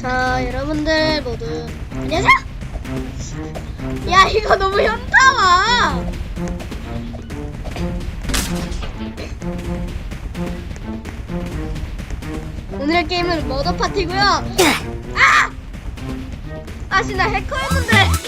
자 여러분들 모두 안녕하세요. 야 이거 너무 현타와. 오늘의 게임은 머더 파티고요. 아! 아시나 해커였는데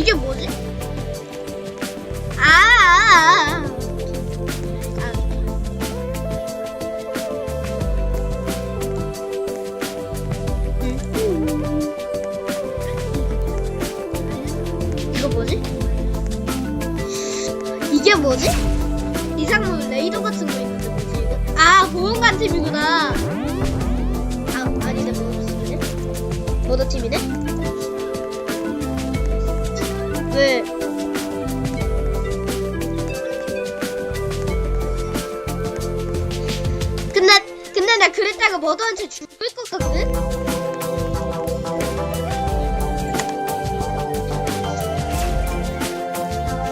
이게 뭐지? 아, 아, 아.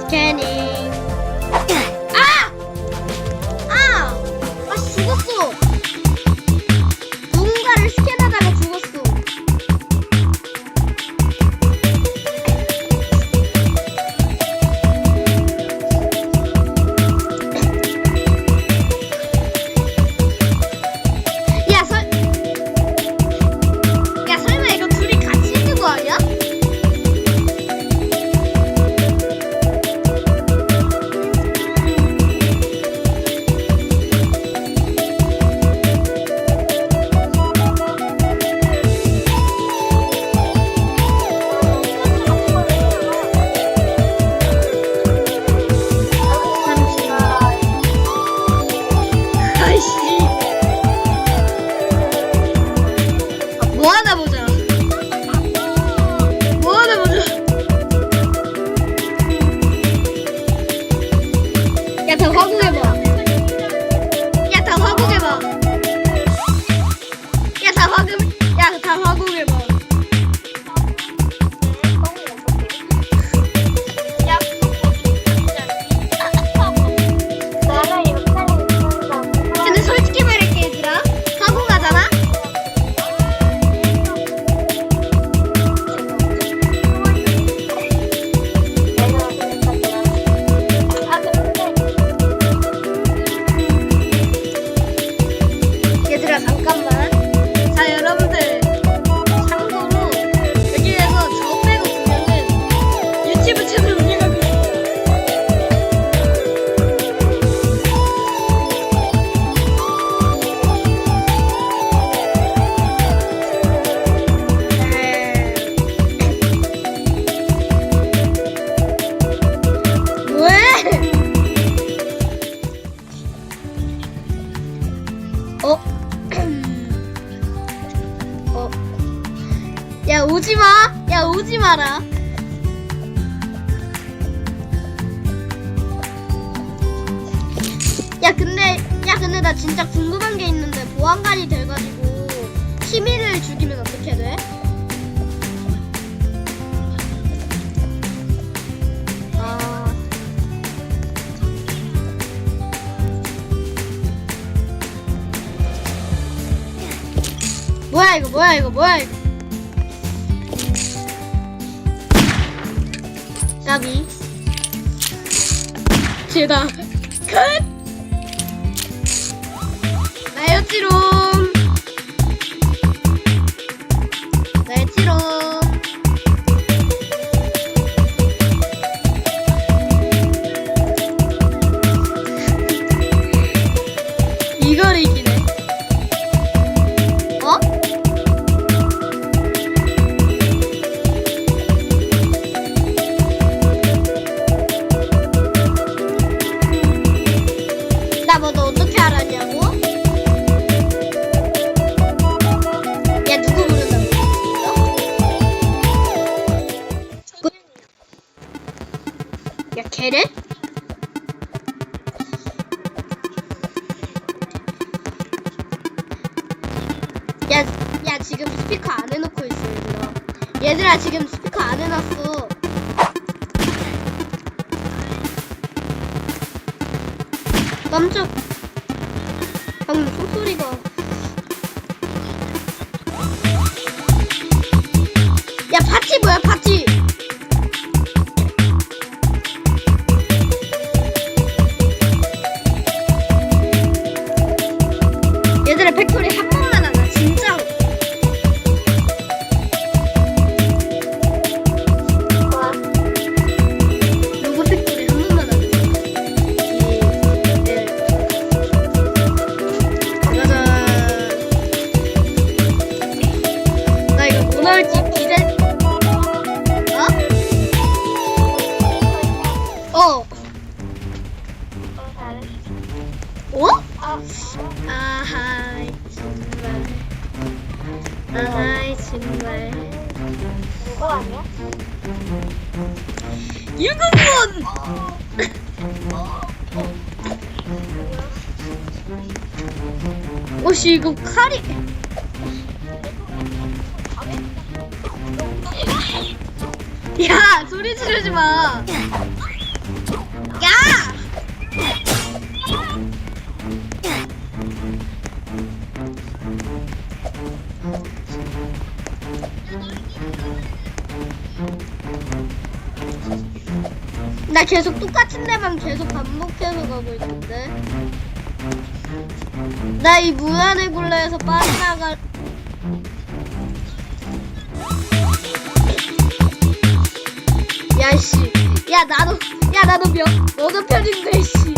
Kenny. 야 근데 야 근데 나 진짜 궁금한 게 있는데 보안관이 돼가지고 시민을 죽이면 어떻게 돼? 아. 뭐야 이거 뭐야 이거 뭐야 이거. 까비. 제다. 끝! 白い 깜짝 방금 소리가. 야 파티 뭐야 파티? 어. 어, 어? 아하, 정말. 아하, 정말. 그거 아니야? 유금문! 혹시 이거 칼이 야 소리 지르지 마 나 계속 똑같은 데만 계속 반복해서 가고 있는데. 나 이 무한의 굴레에서 빠져나갈. 야씨, 야 나도, 야 나도 몇, 너도 편인데 씨.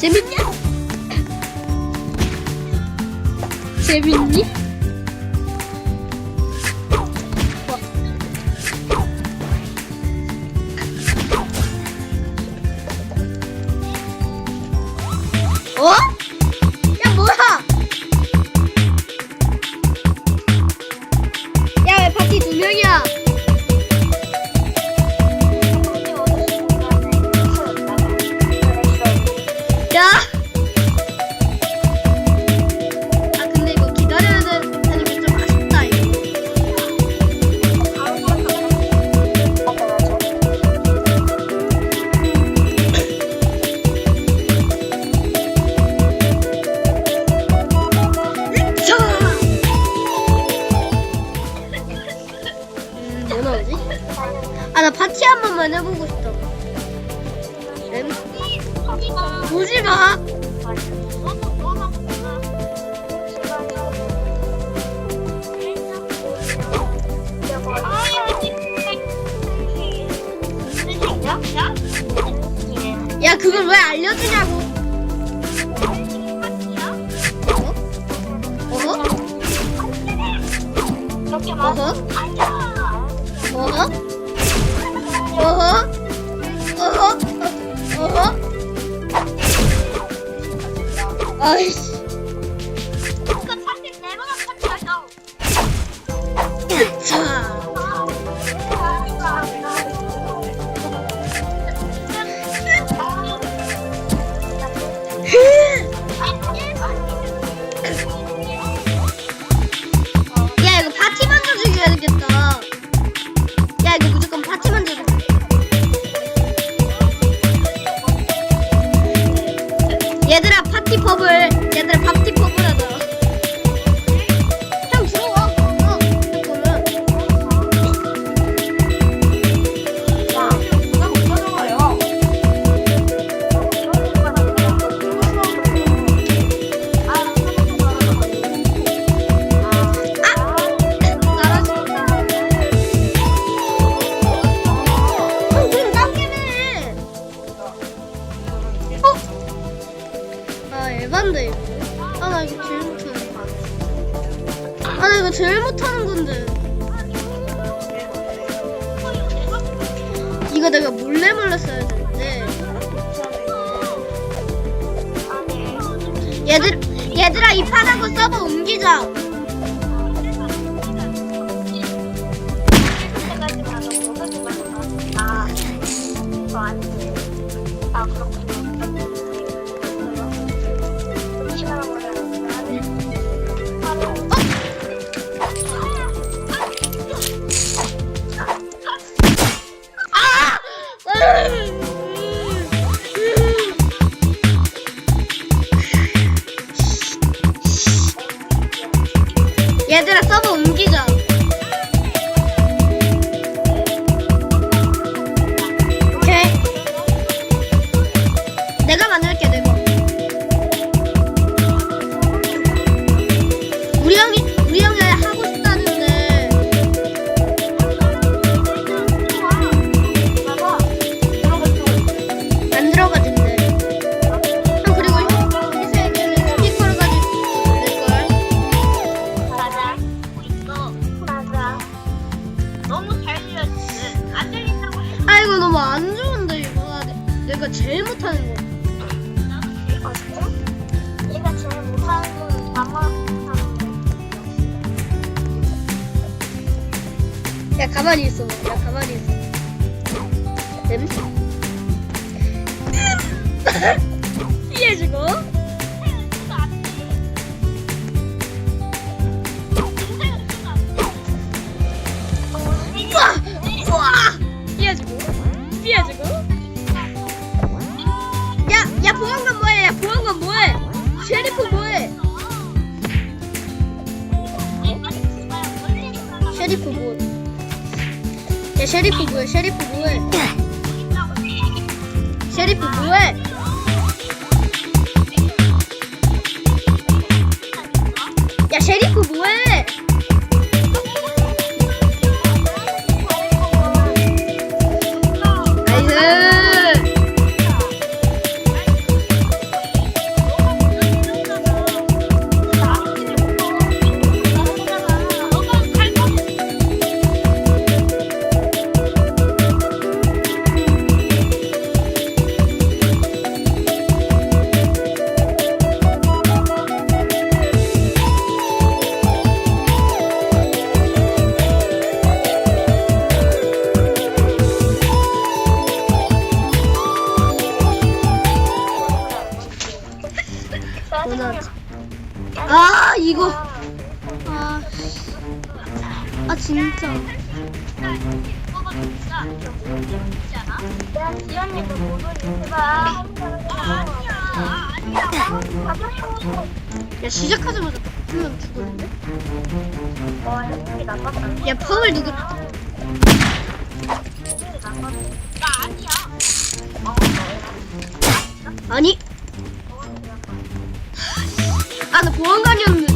재밌냐? 재밌니? 哎 fun. Um, ponga moe, ponga moe. Cheire pro moe. Cheire pro moe. É cheire pro moe, cheire pro moe. É cheire pro. 아니. 아, 나 보안관이었는데.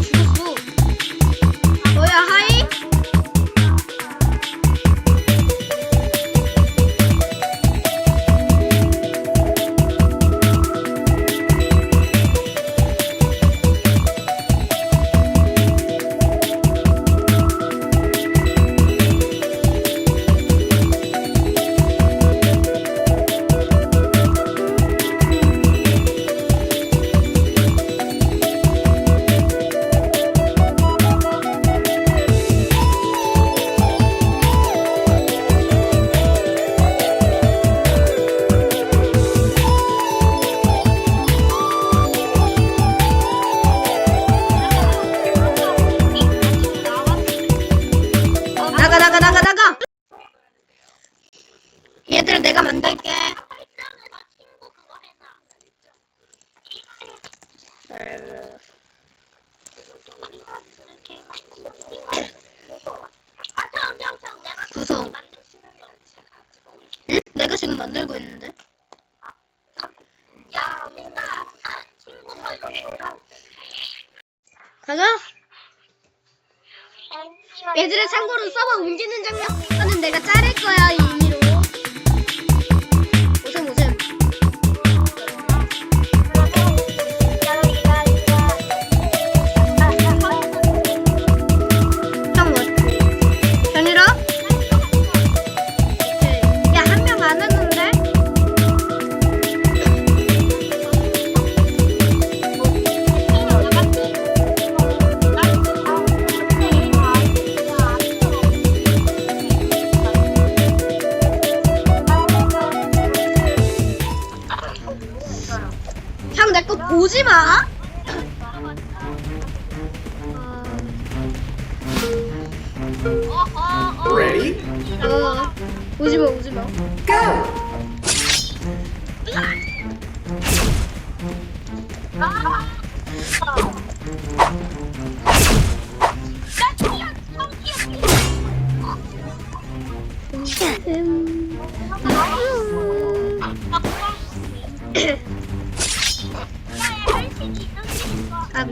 아비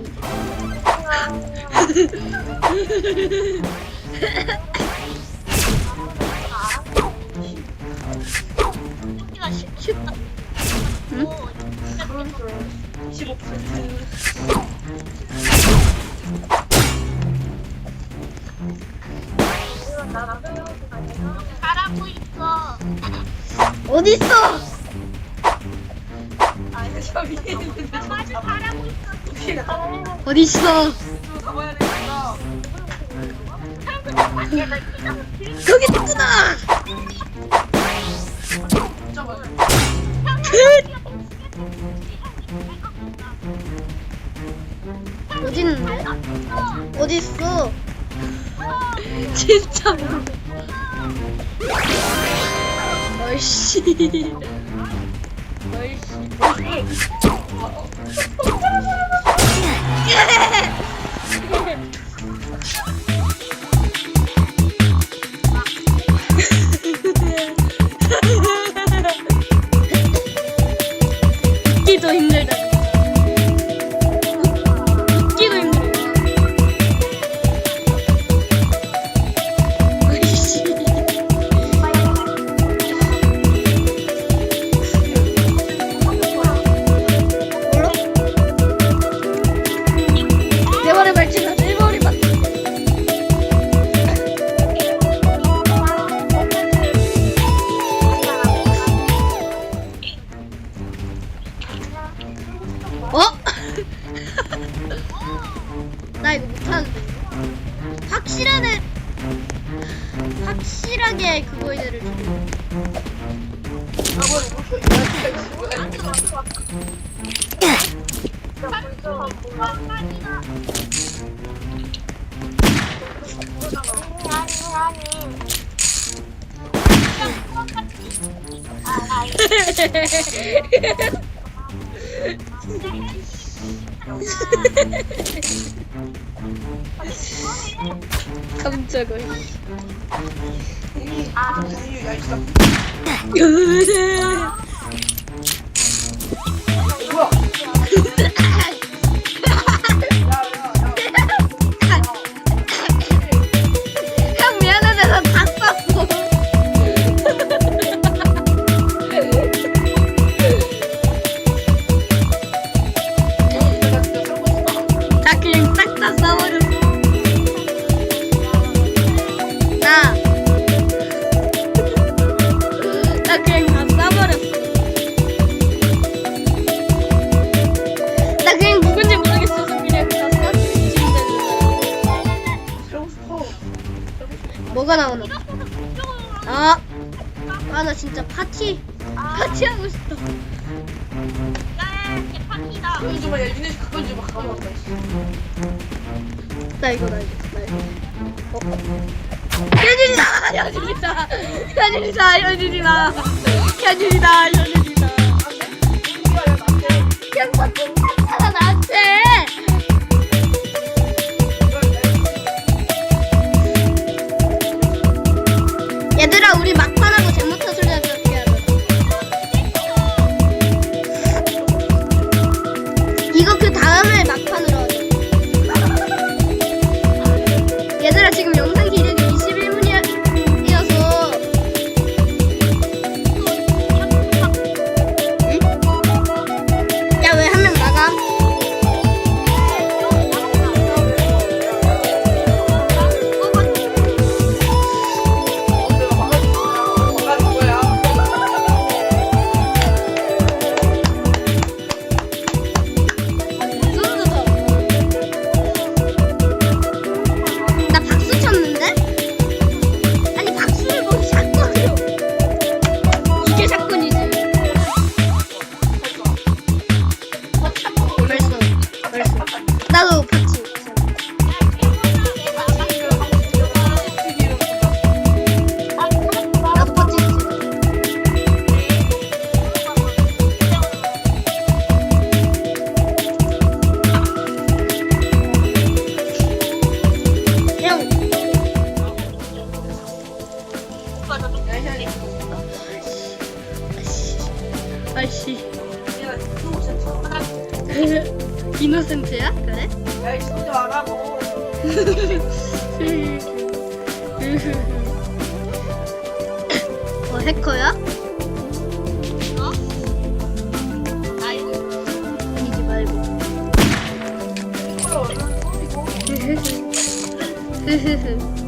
저 위에 있는데 나 마주 있어. 어디 있어? 거기 있구나. 그! 어딘 어디 있어? 진짜 모르. 얼씨. 기도 힘들다. 깜짝아. 아, 야, 네. 진짜. 아, 네. cualquier 이노센트야? 그래? 야이 소리 안 하고. 어 해커야? 어? 나 이거 이지 말고. 어, 흐흐흐.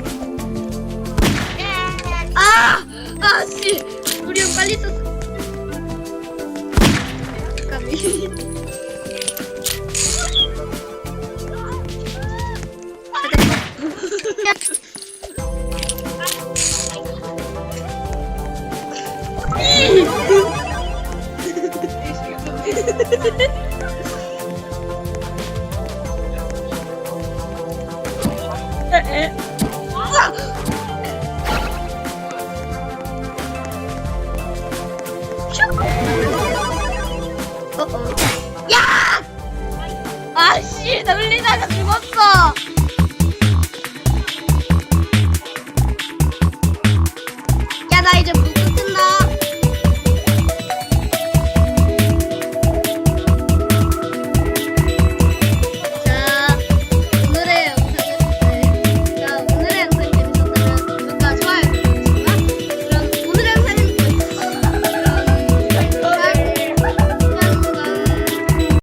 어, 어. 야! 아씨, 놀리다가 죽었어.